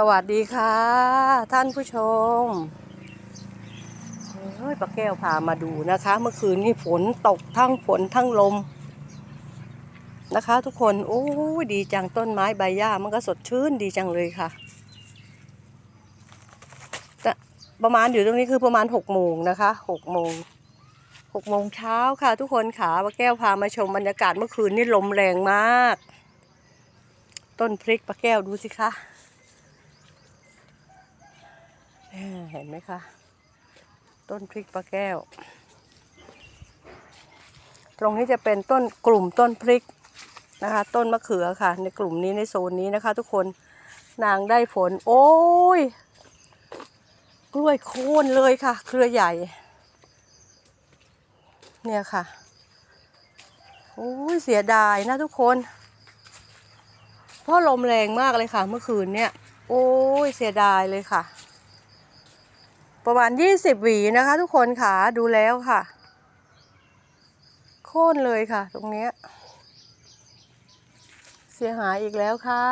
สวัสดีค่ะ ท่านผู้ชมเฮ้ยป้าแก้วพามาดูนะคะ เมื่อคืนนี้ฝนตกทั้งฝนทั้งลม นะคะ ทุกคนโอ้ยดีจังต้นไม้ใบหญ้ามันก็สดชื่นดีจังเลยค่ะประมาณอยู่ตรงนี้คือประมาณหกโมงนะคะหกโมงหกโมงเช้าค่ะ ทุกคนค่ะป้าแก้วพามาชมบรรยากาศเมื่อคืนนี่ลมแรงมาก ต้นพริกป้าแก้วดูสิคะ อ่า เห็นไหมคะ ต้นพริกปลาแก้ว ตรงนี้จะเป็นต้นกลุ่มต้นพริกนะคะ ต้นมะเขือค่ะ ในกลุ่มนี้ในโซนนี้นะคะ ทุกคนนางได้ฝน โอ้ย กล้วยโค่นเลยค่ะ เครือใหญ่ เนี่ยค่ะโอ้ยเสียดายนะทุกคน เพราะลมแรงมากเลยค่ะ เมื่อคืนเนี่ย โอ้ยเสียดายเลยค่ะ ประมาณ 20 หวีนะคะ ทุกคนค่ะดูแล้วค่ะ โค่นเลยค่ะ ตรงเนี้ยเสียหายอีกแล้วค่ะ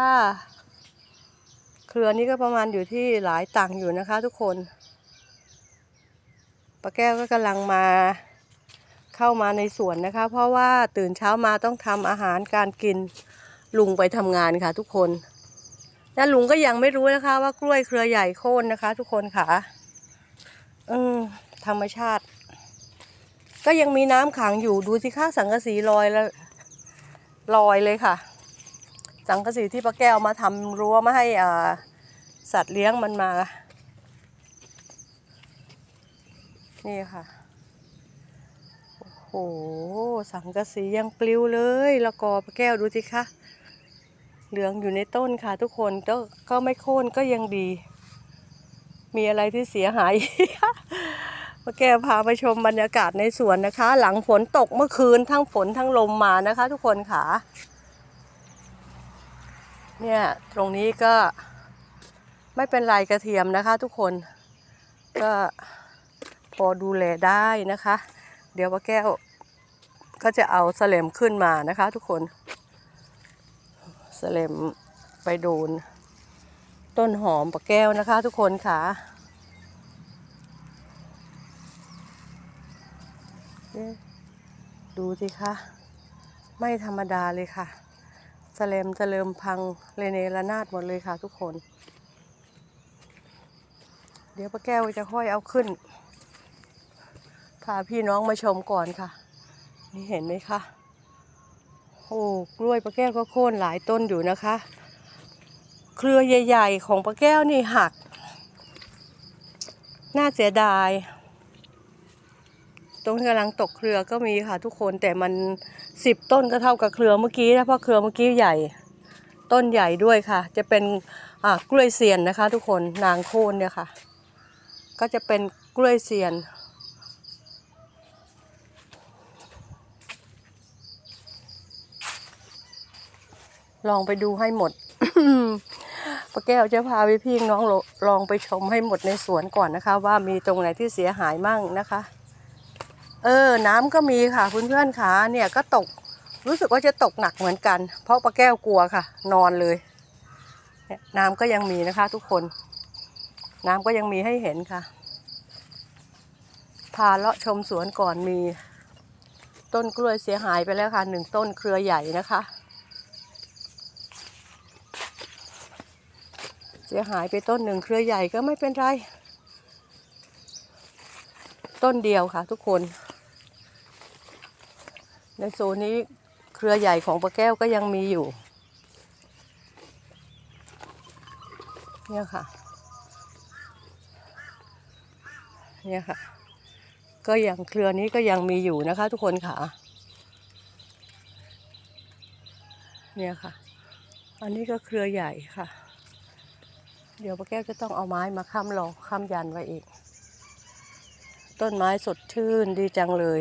เครือนี้ก็ประมาณอยู่ที่หลายตังอยู่นะคะทุกคนป้าแก้วก็กำลังมาเข้ามาในสวนนะคะ เพราะว่าตื่นเช้ามาต้องทำอาหารการกินลุงไปทำงานค่ะ ทุกคนและลุงก็ยังไม่รู้นะคะว่ากล้วยเครือใหญ่โค่นนะคะ ทุกคนค่ะ อืมธรรมชาติ ก็ยังมีน้ำขังอยู่ดูสิค่าสังกะสีลอยแล้วลอยเลยค่ะ สังกะสีที่ป้าแก้วมาทำรั้วมาให้อ่าสัตว์เลี้ยงมันมา นี่ค่ะ โอ้โห สังกะสียังปลิวเลย แล้วก็ป้าแก้วดูสิคะเหลืองอยู่ในต้นค่ะทุกคนก็ก็ไม่โค่นก็ยังดี มีอะไรที่เสียหายมาแก้วพาไปชมบรรยากาศในสวนนะคะ หลังฝนตกเมื่อคืนทั้งฝนทั้งลมมานะคะ ทุกคนค่ะ เนี่ยตรงนี้ก็ไม่เป็นไรกระเทียมนะคะ ทุกคนก็พอดูแลได้นะคะ เดี๋ยวป้าแก้วก็จะเอาสเลมขึ้นมานะคะ ทุกคนสเลมไปโดน ต้นหอมปะแก้วนะคะทุกคนค่ะเอ๊ะดูสิคะไม่ธรรมดาเลยค่ะสเลมจะเริ่มพังเรเนระนาดหมดเลยค่ะทุกคน เดี๋ยวป้าแก้วจะค่อยเอาขึ้นพาพี่น้องมาชมก่อนค่ะ นี่เห็นไหมคะโอ้กล้วยป้าแก้วก็โค่นหลายต้นอยู่นะคะ เครือใหญ่ ๆ ของป้าแก้วนี่หัก น่าเสียดาย ตรงที่กำลังตกเครือก็มีค่ะทุกคนแต่มันสิบต้นก็เท่ากับเครือเมื่อกี้นะเพราะเครือเมื่อกี้ใหญ่ ต้นใหญ่ด้วยค่ะ จะเป็นกล้วยเซียนนะคะ ทุกคนนางโคนเนี่ยค่ะ ก็จะเป็นกล้วยเซียนลองไปดูให้หมด ป้าแก้วจะพาพี่พี่น้องลองไปชมให้หมดในสวนก่อนนะคะ ว่ามีตรงไหนที่เสียหายมั่งนะคะ เออ น้ำก็มีค่ะเพื่อนๆค่ะเนี่ยก็ตกรู้สึกว่าจะตกหนักเหมือนกัน เพราะป้าแก้วกลัวค่ะ นอนเลยนี่ยน้ำก็ยังมีนะคะ ทุกคน น้ำก็ยังมีให้เห็นค่ะ พาเลาะชมสวนก่อนมี ต้นกล้วยเสียหายไปแล้วค่ะหนึ่งต้นเครือใหญ่นะคะ สียหายไปต้นหนึ่งเครือใหญ่ก็ไม่เป็นไร ต้นเดียวค่ะทุกคน ในโซนนี้เครือใหญ่ของปลาแก้วก็ยังมีอยู่เนี่ยค่ะ เนี่ยค่ะ ก็ยังเครือนี้ก็ยังมีอยู่นะคะทุกคนค่ะ เนี่ยค่ะ อันนี้ก็เครือใหญ่ค่ะ เดี๋ยวป้าแก้วจะต้องเอาไม้มาค้ำรอค้ำยันไว้อีก ต้นไม้สดชื่นดีจังเลย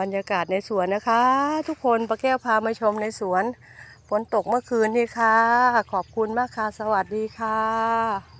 บรรยากาศในสวนนะคะ ทุกคนป้าแก้วพามาชมในสวนฝนตกเมื่อคืนนี่ค่ะ ขอบคุณมากค่ะ สวัสดีค่ะ